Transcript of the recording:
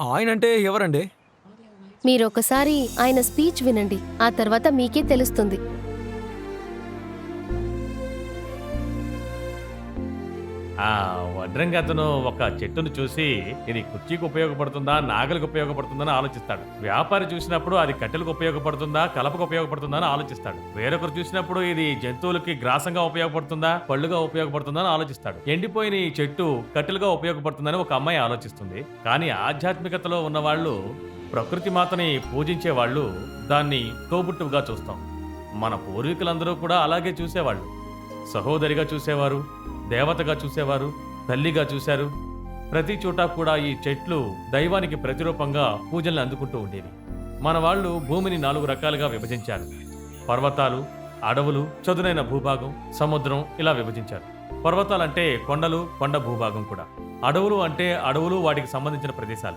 ఆయన అంటే ఎవరండి? మీరు ఒకసారి ఆయన స్పీచ్ వినండి ఆ తర్వాత మీకే తెలుస్తుంది. ఆ వడ్రంగి అతను ఒక చెట్టును చూసి ఇది కుర్చీకి ఉపయోగపడుతుందా నాగలికి ఉపయోగపడుతుందని ఆలోచిస్తాడు. వ్యాపారి చూసినప్పుడు అది కట్టెలకు ఉపయోగపడుతుందా కలపకు ఉపయోగపడుతుందా అని ఆలోచిస్తాడు. వేరొకరు చూసినప్పుడు ఇది జంతువులకి గ్రాసంగా ఉపయోగపడుతుందా పళ్ళుగా ఉపయోగపడుతుందా అని ఆలోచిస్తాడు. ఎండిపోయిన ఈ చెట్టు కట్టెలుగా ఉపయోగపడుతుందని ఒక అమ్మాయి ఆలోచిస్తుంది. కానీ ఆధ్యాత్మికతలో ఉన్న వాళ్ళు ప్రకృతి మాతని పూజించే వాళ్ళు దాన్ని తోబుట్టువుగా చూస్తాం. మన పూర్వీకులందరూ కూడా అలాగే చూసేవాళ్ళు. సహోదరిగా చూసేవారు. దేవతగా చూసేవారు తల్లిగా చూశారు. ప్రతి చోట కూడా ఈ చెట్లు దైవానికి ప్రతిరూపంగా పూజల్ని అందుకుంటూ ఉండేవి. మన వాళ్ళు భూమిని నాలుగు రకాలుగా విభజించారు. పర్వతాలు అడవులు చదునైన భూభాగం సముద్రం ఇలా విభజించారు. పర్వతాలంటే కొండలు కొండ భూభాగం కూడా. అడవులు అంటే అడవులు వాటికి సంబంధించిన ప్రదేశాలు.